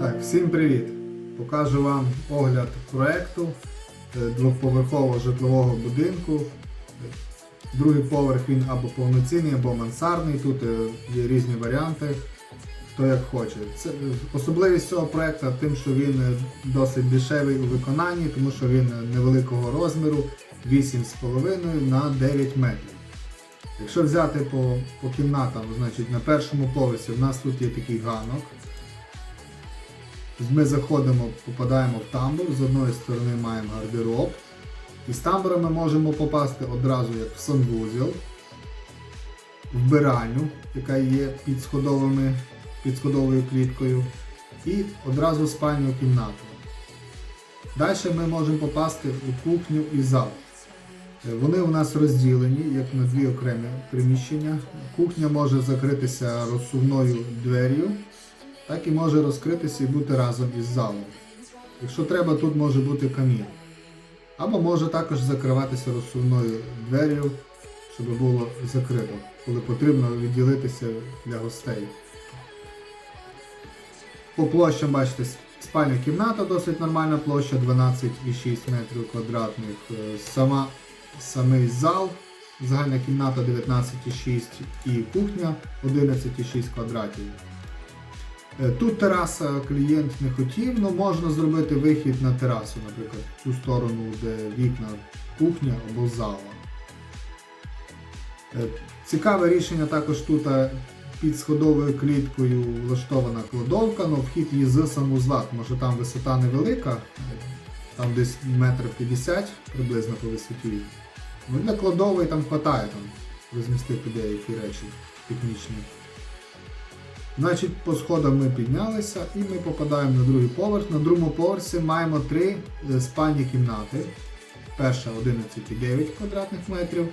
Так, всім привіт! Покажу вам огляд проекту е, двоповерхового житлового будинку. Другий поверх він або повноцінний, або мансардний. Тут е, є різні варіанти, хто як хоче. Це, е, особливість цього проекту тим, що він досить дешевий у виконанні, тому що він невеликого розміру 8,5 на 9 метрів. Якщо взяти по, по кімнатам, значить на першому поверсі в нас тут є такий ганок. Ми заходимо, попадаємо в тамбур, з одної сторони маємо гардероб. І з тамбура ми можемо попасти одразу як в санвузел, в биральню, яка є під, сходовими, під сходовою кліткою, і одразу в спальню кімнату. Далі ми можемо попасти у кухню і зал. Е, Вони у нас розділені як на дві окремі приміщення. Кухня може закритися розсувною двер'ю, так і може розкритися і бути разом із залом. Якщо треба, тут може бути камін. Або може також закриватися розсувною двер'ю, щоб було закрито, коли потрібно відділитися для гостей. По площам, бачите, спальня кімната досить нормальна площа 12,6 метрів квадратних. Е, Сама, самий зал, загальна кімната 19,6 і кухня 11,6 квадратів. Е, Тут тераса клієнт не хотів, але можна зробити вихід на терасу, наприклад, в цю сторону, де вікна кухня або зала. Е, Цікаве рішення також тут е, під сходовою кліткою влаштована кладовка, але вхід її з санвузла, тому що там висота невелика, там десь метр 50 приблизно по висоті. Ну, для кладової там вистачає там, розмістити деякі речі технічні. Значить, по сходам ми піднялися і ми попадаємо на другий поверх. На другому поверсі маємо три е, спальні кімнати. Перша 11,9 квадратних метрів,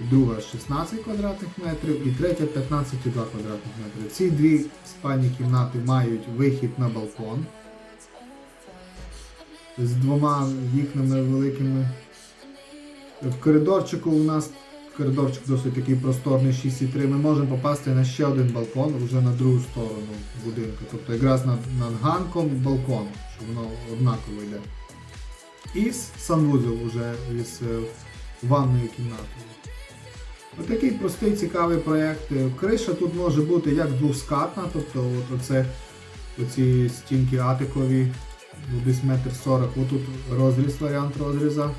друга 16 квадратних метрів і третя 15,2 квадратних метрів. Ці дві спальні кімнати мають вихід на балкон з двома вікнами великими. В коридорчику у нас коридорчик досить такий просторний 6,3. Ми можемо попасти на ще один балкон вже на другу сторону будинку. Тобто якраз над, над ганком балкон, щоб воно однаково йде. І с- санвузел вже із е, ванною кімнатою. Отакий простий цікавий проєкт. Е, Криша тут може бути як двоскатна, тобто от оце, оці стінки атикові, ну, десь метр сорок. Отут розріз, варіант розріза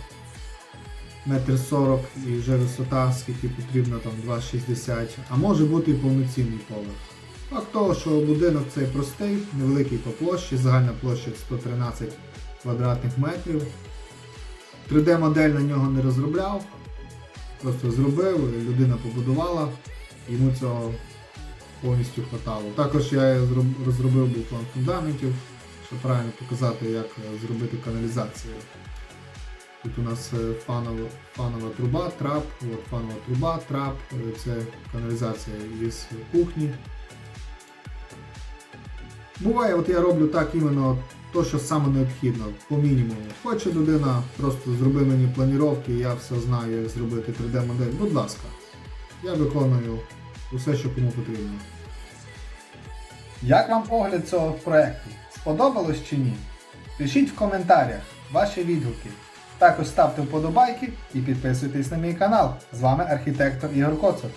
метр сорок і вже висота, скільки потрібно, там 2,60, а може бути і повноцінний поверх. Факт того, що будинок цей простий, невеликий по площі, загальна площа 113 квадратних метрів. 3D-модель на нього не розробляв, просто зробив, людина побудувала, йому цього повністю хватало. Також я зроб- розробив був план фундаментів, щоб правильно показати, як е, зробити каналізацію. Тут у нас е, фанова, фанова труба, трап, от фанова труба, трап, е, це каналізація із кухні. Буває, от я роблю так іменно то, що саме необхідно, по мінімуму. Хоче людина, просто зроби мені планіровки, я все знаю, як зробити 3D-модель. Будь ласка, я виконую усе, що кому потрібно. Як вам огляд цього проекту? Сподобалось чи ні? Пишіть в коментарях ваші відгуки. Також ставте вподобайки і підписуйтесь на мій канал. З вами архітектор Ігор Коцер.